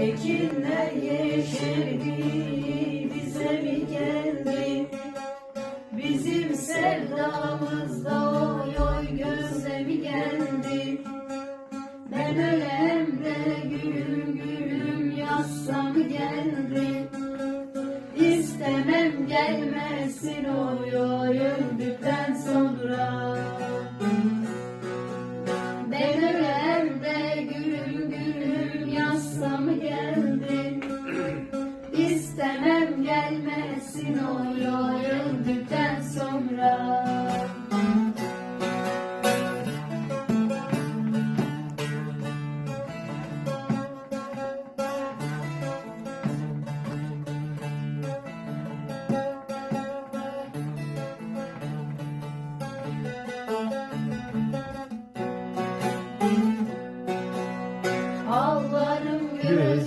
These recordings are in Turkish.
Ekinler yeşerdi bize mi geldi? Bizim sevdamız da oy oy göze mi geldi? Ben ölem gülüm gülüm yazsa mı geldi? İstemem gelmesin oy oy öldükten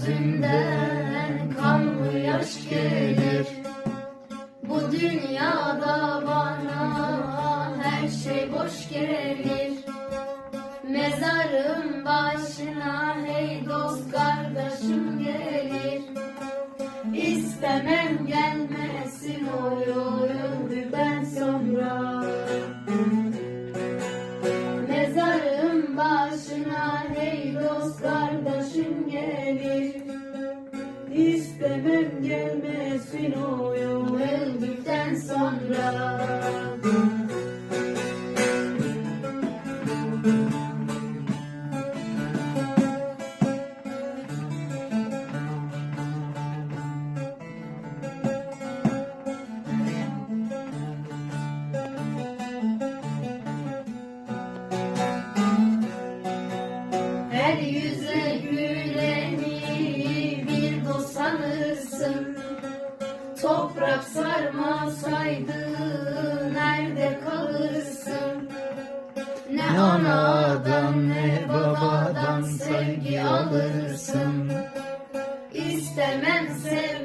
gözümden kanlı yaş gelir? Bu dünyada bana her şey boş gelir. Mezarım başına hey dost kardeşim gelir. İstemem gelmesin oy oy öldükten sonra hey dost kardeşim gelir. İstemem gelmesin oy oy öldükten sonra Her yüze güleni bir dost sanırsın. Toprak sarmasaydı nerede kalırsın? Ne anadan ne babadan sevgi alırsın. İstemem öldükten